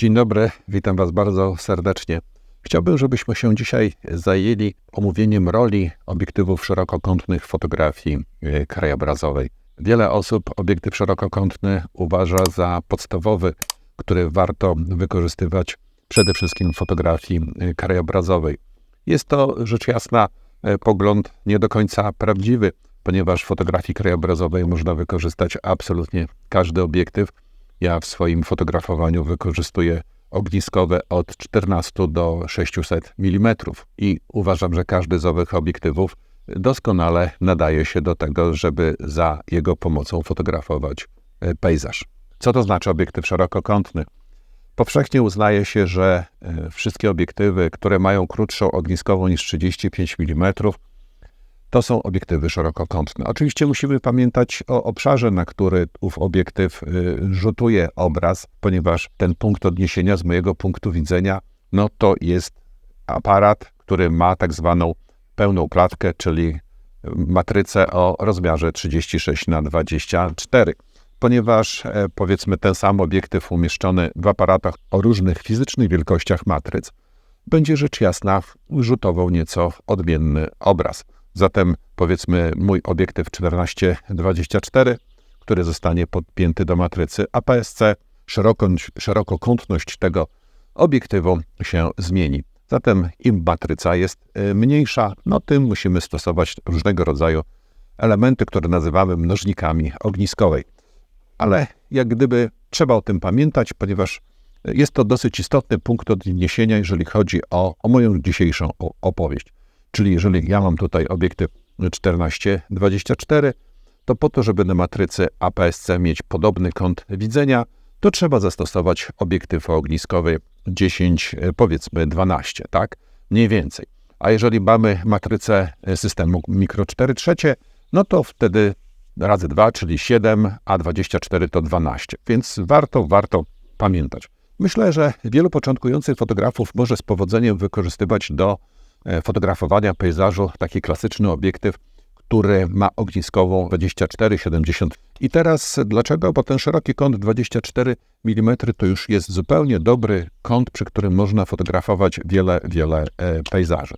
Dzień dobry, witam Was bardzo serdecznie. Chciałbym, żebyśmy się dzisiaj zajęli omówieniem roli obiektywów szerokokątnych w fotografii e, krajobrazowej. Wiele osób obiektyw szerokokątny uważa za podstawowy, który warto wykorzystywać przede wszystkim w fotografii e, krajobrazowej. Jest to rzecz jasna e, pogląd nie do końca prawdziwy, ponieważ w fotografii krajobrazowej można wykorzystać absolutnie każdy obiektyw. Ja w swoim fotografowaniu wykorzystuję ogniskowe od 14 do 600 mm i uważam, że każdy z owych obiektywów doskonale nadaje się do tego, żeby za jego pomocą fotografować e, pejzaż. Co to znaczy obiektyw szerokokątny? Powszechnie uznaje się, że e, wszystkie obiektywy, które mają krótszą ogniskową niż 35 mm, to są obiektywy szerokokątne. Oczywiście musimy pamiętać o obszarze, na który ów obiektyw y, rzutuje obraz, ponieważ ten punkt odniesienia z mojego punktu widzenia, no to jest aparat, który ma tak zwaną pełną klatkę, czyli matrycę o rozmiarze 36 na 24 ponieważ e, powiedzmy ten sam obiektyw umieszczony w aparatach o różnych fizycznych wielkościach matryc będzie rzecz jasna rzutował nieco odmienny obraz. Zatem powiedzmy mój obiektyw 1424, który zostanie podpięty do matrycy APS-C, szerokokątność tego obiektywu się zmieni. Zatem im matryca jest y, mniejsza, no tym musimy stosować różnego rodzaju elementy, które nazywamy mnożnikami ogniskowej. Ale jak gdyby trzeba o tym pamiętać, ponieważ jest to dosyć istotny punkt odniesienia, jeżeli chodzi o, o moją dzisiejszą opowieść. Czyli jeżeli ja mam tutaj obiektyw 14-24, to po to, żeby na matrycy APS-C mieć podobny kąt widzenia, to trzeba zastosować obiektyw ogniskowy 10, powiedzmy 12, tak? Mniej więcej. A jeżeli mamy matrycę systemu mikro 4 trzecie, no to wtedy razy 2, czyli 7, a 24 to 12. Więc warto, warto pamiętać. Myślę, że wielu początkujących fotografów może z powodzeniem wykorzystywać do fotografowania pejzażu taki klasyczny obiektyw, który ma ogniskową 24-70. I teraz dlaczego? Bo ten szeroki kąt 24 mm to już jest zupełnie dobry kąt, przy którym można fotografować wiele, wiele e, pejzaży.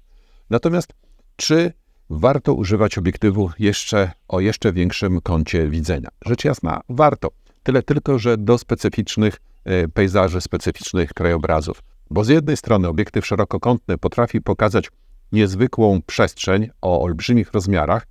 Natomiast czy warto używać obiektywu jeszcze o jeszcze większym kącie widzenia? Rzecz jasna, warto. Tyle tylko, że do specyficznych e, pejzaży, specyficznych krajobrazów. Bo z jednej strony obiektyw szerokokątny potrafi pokazać niezwykłą przestrzeń o olbrzymich rozmiarach,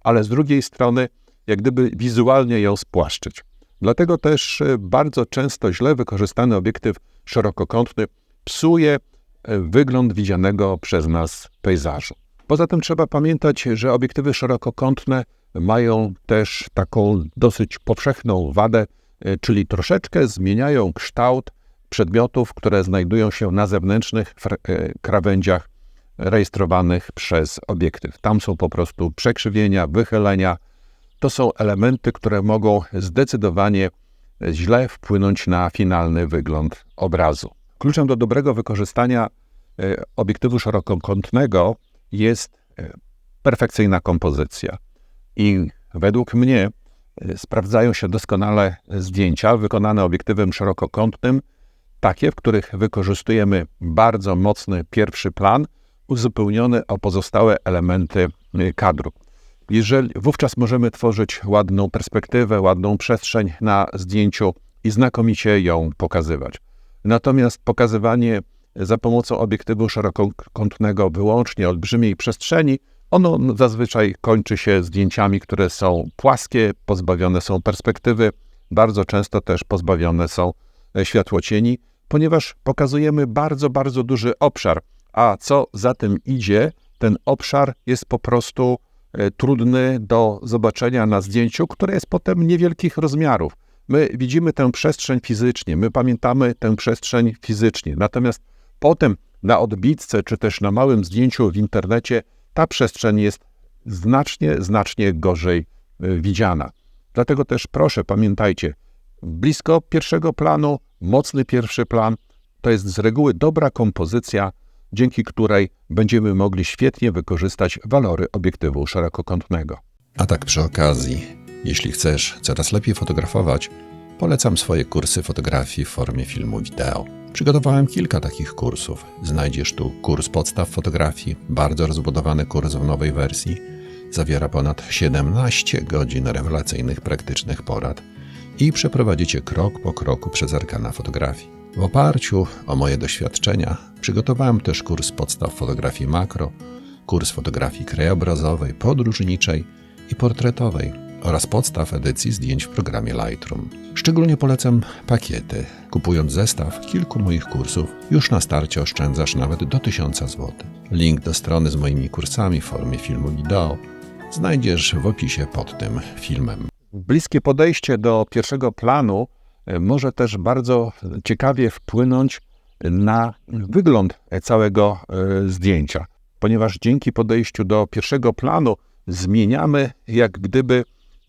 ale z drugiej strony jak gdyby wizualnie ją spłaszczyć. Dlatego też e, bardzo często źle wykorzystany obiektyw szerokokątny psuje e, wygląd widzianego przez nas pejzażu. Poza tym trzeba pamiętać, że obiektywy szerokokątne mają też taką dosyć powszechną wadę, e, czyli troszeczkę zmieniają kształt przedmiotów, które znajdują się na zewnętrznych e, krawędziach rejestrowanych przez obiektyw. Tam są po prostu przekrzywienia, wychylenia. To są elementy, które mogą zdecydowanie źle wpłynąć na finalny wygląd obrazu. Kluczem do dobrego wykorzystania e, obiektywu szerokokątnego jest e, perfekcyjna kompozycja. I według mnie sprawdzają się doskonale zdjęcia wykonane obiektywem szerokokątnym, takie, w których wykorzystujemy bardzo mocny pierwszy plan, uzupełniony o pozostałe elementy y, kadru. Jeżeli, wówczas możemy tworzyć ładną perspektywę, ładną przestrzeń na zdjęciu i znakomicie ją pokazywać. Natomiast pokazywanie za pomocą obiektywu szerokokątnego wyłącznie olbrzymiej przestrzeni, ono zazwyczaj kończy się zdjęciami, które są płaskie, pozbawione są perspektywy, bardzo często też pozbawione są e, światłocieni, ponieważ pokazujemy bardzo, bardzo duży obszar, a co za tym idzie, ten obszar jest po prostu e, trudny do zobaczenia na zdjęciu, które jest potem niewielkich rozmiarów. My widzimy tę przestrzeń fizycznie, my pamiętamy tę przestrzeń fizycznie, natomiast potem na odbitce czy też na małym zdjęciu w internecie ta przestrzeń jest znacznie, znacznie gorzej e, widziana. Dlatego też proszę, pamiętajcie, blisko pierwszego planu mocny pierwszy plan to jest z reguły dobra kompozycja, dzięki której będziemy mogli świetnie wykorzystać walory obiektywu szerokokątnego. A tak przy okazji, jeśli chcesz coraz lepiej fotografować, polecam swoje kursy fotografii w formie filmu wideo. Przygotowałem kilka takich kursów. Znajdziesz tu kurs podstaw fotografii, bardzo rozbudowany kurs w nowej wersji. Zawiera ponad 17 godzin rewelacyjnych praktycznych porad i przeprowadzi cię krok po kroku przez arkana fotografii. W oparciu o moje doświadczenia przygotowałem też kurs podstaw fotografii makro, kurs fotografii krajobrazowej, podróżniczej i portretowej oraz podstaw edycji zdjęć w programie Lightroom. Szczególnie polecam pakiety. Kupując zestaw kilku moich kursów, już na starcie oszczędzasz nawet do 1000 zł. Link do strony z moimi kursami w formie filmu wideo znajdziesz w opisie pod tym filmem. Bliskie podejście do pierwszego planu e, może też bardzo ciekawie wpłynąć na wygląd całego e, zdjęcia, ponieważ dzięki podejściu do pierwszego planu zmieniamy jak gdyby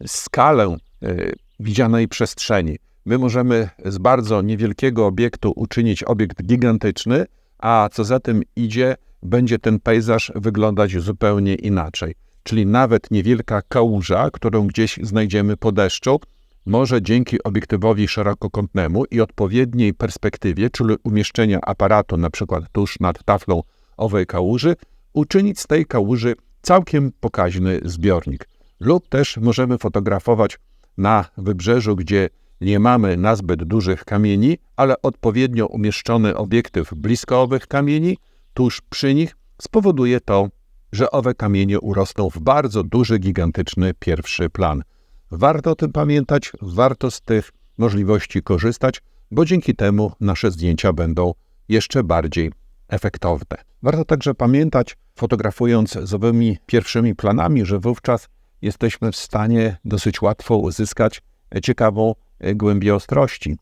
skalę e, widzianej przestrzeni. My możemy z bardzo niewielkiego obiektu uczynić obiekt gigantyczny, a co za tym idzie, będzie ten pejzaż wyglądać zupełnie inaczej. Czyli nawet niewielka kałuża, którą gdzieś znajdziemy po deszczu, może dzięki obiektywowi szerokokątnemu i odpowiedniej perspektywie, czyli umieszczenia aparatu na przykład tuż nad taflą owej kałuży, uczynić z tej kałuży całkiem pokaźny zbiornik. Lub też możemy fotografować na wybrzeżu, gdzie nie mamy nazbyt dużych kamieni, ale odpowiednio umieszczony obiektyw blisko owych kamieni, tuż przy nich, spowoduje to, że owe kamienie urosną w bardzo duży, gigantyczny pierwszy plan. Warto o tym pamiętać, warto z tych możliwości korzystać, bo dzięki temu nasze zdjęcia będą jeszcze bardziej efektowne. Warto także pamiętać, fotografując z owymi pierwszymi planami, że wówczas jesteśmy w stanie dosyć łatwo uzyskać ciekawą głębię ostrości,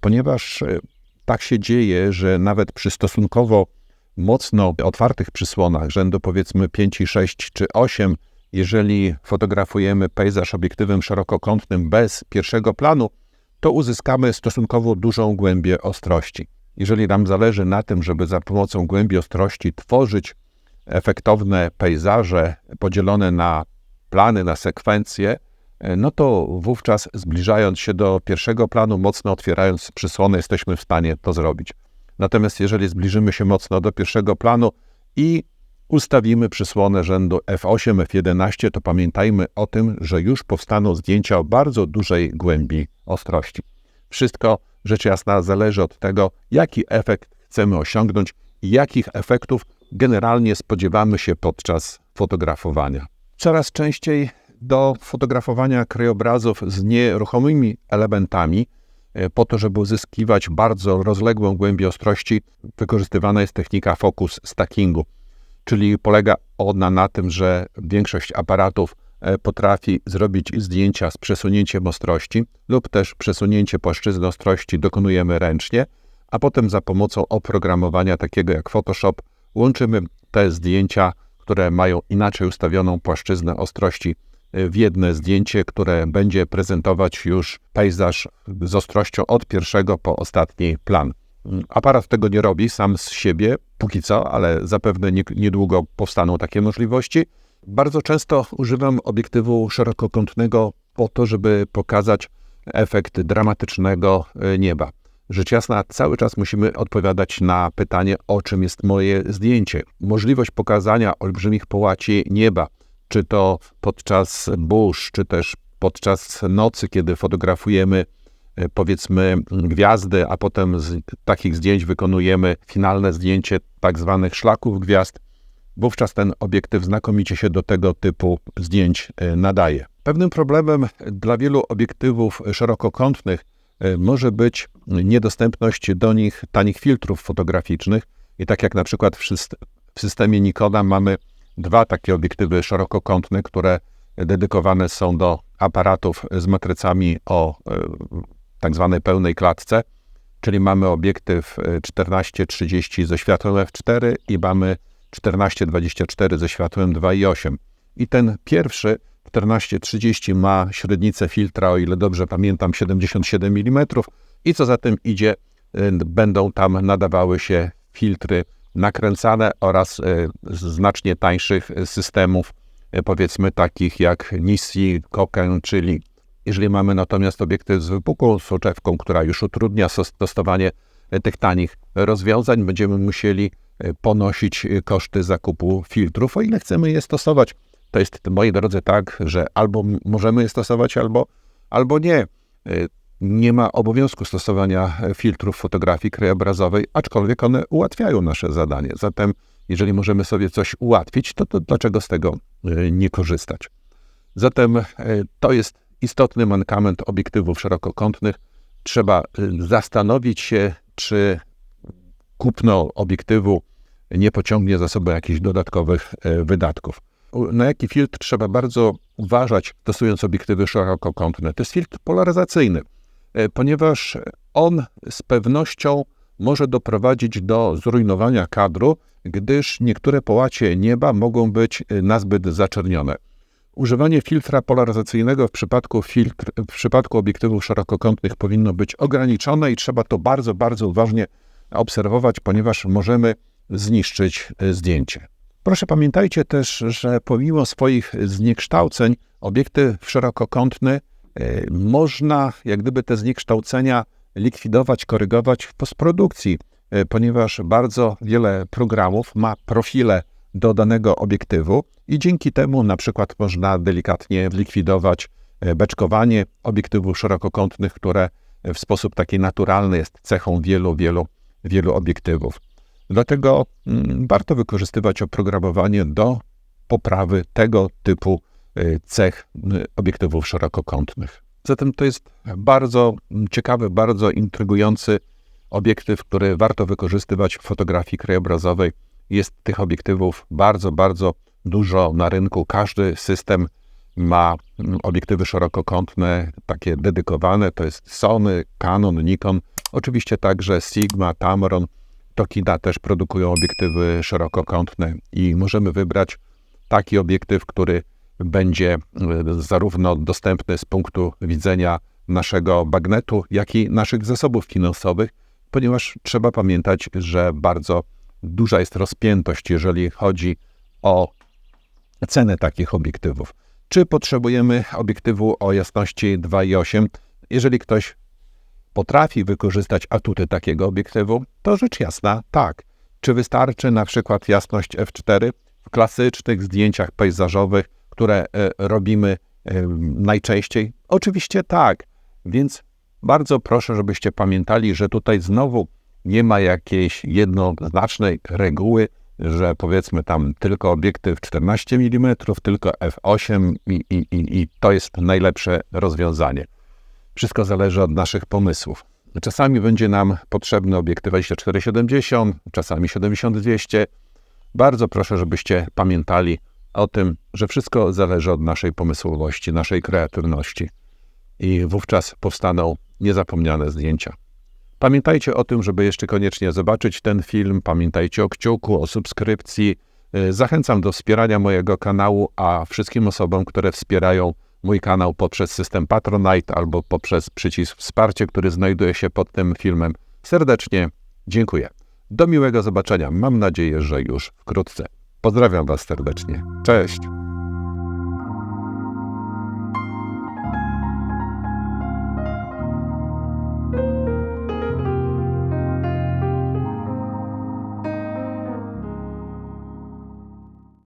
ponieważ tak się dzieje, że nawet przy stosunkowo mocno otwartych przysłonach, rzędu powiedzmy 5, 6 czy 8, jeżeli fotografujemy pejzaż obiektywem szerokokątnym bez pierwszego planu, to uzyskamy stosunkowo dużą głębię ostrości. Jeżeli nam zależy na tym, żeby za pomocą głębi ostrości tworzyć efektowne pejzaże podzielone na plany, na sekwencje, no to wówczas zbliżając się do pierwszego planu, mocno otwierając przysłonę, jesteśmy w stanie to zrobić. Natomiast jeżeli zbliżymy się mocno do pierwszego planu i ustawimy przysłonę rzędu F8, F11, to pamiętajmy o tym, że już powstaną zdjęcia o bardzo dużej głębi ostrości. Wszystko, rzecz jasna, zależy od tego, jaki efekt chcemy osiągnąć i jakich efektów generalnie spodziewamy się podczas fotografowania. Coraz częściej do fotografowania krajobrazów z nieruchomymi elementami po to, żeby uzyskiwać bardzo rozległą głębię ostrości, wykorzystywana jest technika focus stackingu, czyli polega ona na tym, że większość aparatów e, potrafi zrobić zdjęcia z przesunięciem ostrości lub też przesunięcie płaszczyzny ostrości dokonujemy ręcznie, a potem za pomocą oprogramowania takiego jak Photoshop łączymy te zdjęcia, które mają inaczej ustawioną płaszczyznę ostrości w jedno zdjęcie, które będzie prezentować już pejzaż z ostrością od pierwszego po ostatni plan. Aparat tego nie robi sam z siebie, póki co, ale zapewne niedługo powstaną takie możliwości. Bardzo często używam obiektywu szerokokątnego po to, żeby pokazać efekt dramatycznego e, nieba. Rzecz jasna, cały czas musimy odpowiadać na pytanie, o czym jest moje zdjęcie. Możliwość pokazania olbrzymich połaci nieba, czy to podczas burz, czy też podczas nocy, kiedy fotografujemy e, powiedzmy gwiazdy, a potem z takich zdjęć wykonujemy finalne zdjęcie tak zwanych szlaków gwiazd, wówczas ten obiektyw znakomicie się do tego typu zdjęć e, nadaje. Pewnym problemem dla wielu obiektywów szerokokątnych e, może być niedostępność do nich tanich filtrów fotograficznych i tak jak na przykład w systemie Nikona mamy dwa takie obiektywy szerokokątne, które dedykowane są do aparatów z matrycami o e, tak zwanej pełnej klatce, czyli mamy obiektyw 14-30 ze światłem f4 i mamy 14-24 ze światłem 2,8. I ten pierwszy 14-30 ma średnicę filtra, o ile dobrze pamiętam, 77 mm i co za tym idzie, e, będą tam nadawały się filtry nakręcane oraz e, znacznie tańszych systemów, e, powiedzmy takich jak Nisi, Koken, czyli jeżeli mamy natomiast obiektyw z wypukłą soczewką, która już utrudnia stosowanie e, tych tanich rozwiązań będziemy musieli ponosić koszty zakupu filtrów, o ile chcemy je stosować. To jest, moi drodzy, tak, że albo możemy je stosować, albo, albo nie. Nie ma obowiązku stosowania e, filtrów fotografii krajobrazowej, aczkolwiek one ułatwiają nasze zadanie. Zatem, jeżeli możemy sobie coś ułatwić, to, to dlaczego z tego e, nie korzystać? Zatem e, to jest istotny mankament obiektywów szerokokątnych. Trzeba zastanowić się, czy kupno obiektywu nie pociągnie za sobą jakichś dodatkowych wydatków. Na jaki filtr trzeba bardzo uważać, stosując obiektywy szerokokątne? To jest filtr polaryzacyjny, ponieważ on z pewnością może doprowadzić do zrujnowania kadru, gdyż niektóre połacie nieba mogą być e, nazbyt zaczernione. Używanie filtra polaryzacyjnego w przypadku, filtr, w przypadku obiektywów szerokokątnych powinno być ograniczone i trzeba to bardzo, bardzo uważnie obserwować, ponieważ możemy zniszczyć e, zdjęcie. Proszę pamiętajcie też, że pomimo swoich zniekształceń, obiektyw szerokokątny e, można jak gdyby te zniekształcenia likwidować, korygować w postprodukcji, e, ponieważ bardzo wiele programów ma profile do danego obiektywu i dzięki temu na przykład można delikatnie likwidować e, beczkowanie obiektywów szerokokątnych, które w sposób taki naturalny jest cechą wielu, wielu, wielu obiektywów. Dlatego mm, warto wykorzystywać oprogramowanie do poprawy tego typu cech y, obiektywów szerokokątnych. Zatem to jest bardzo ciekawy, bardzo intrygujący obiektyw, który warto wykorzystywać w fotografii krajobrazowej. Jest tych obiektywów bardzo, bardzo dużo na rynku. Każdy system ma mm, obiektywy szerokokątne, takie dedykowane. To jest Sony, Canon, Nikon. Oczywiście także Sigma, Tamron. Tokina też produkują obiektywy szerokokątne i możemy wybrać taki obiektyw, który będzie y, zarówno dostępny z punktu widzenia naszego bagnetu, jak i naszych zasobów finansowych, ponieważ trzeba pamiętać, że bardzo duża jest rozpiętość, jeżeli chodzi o cenę takich obiektywów. Czy potrzebujemy obiektywu o jasności 2,8? Jeżeli ktoś potrafi wykorzystać atuty takiego obiektywu, to rzecz jasna tak. Czy wystarczy na przykład jasność f4 w klasycznych zdjęciach pejzażowych, które e, robimy e, najczęściej? Oczywiście tak. Więc bardzo proszę, żebyście pamiętali, że tutaj znowu nie ma jakiejś jednoznacznej reguły, że powiedzmy tam tylko obiektyw 14 mm, tylko f8 i, i, i, i to jest najlepsze rozwiązanie. Wszystko zależy od naszych pomysłów. Czasami będzie nam potrzebny obiektyw 2470, czasami 7200. Bardzo proszę, żebyście pamiętali o tym, że wszystko zależy od naszej pomysłowości, naszej kreatywności i wówczas powstaną niezapomniane zdjęcia. Pamiętajcie o tym, żeby jeszcze koniecznie zobaczyć ten film. Pamiętajcie o kciuku, o subskrypcji. Y, Zachęcam do wspierania mojego kanału, a wszystkim osobom, które wspierają mój kanał poprzez system Patronite albo poprzez przycisk wsparcie, który znajduje się pod tym filmem, serdecznie dziękuję. Do miłego zobaczenia. Mam nadzieję, że już wkrótce. Pozdrawiam Was serdecznie. Cześć.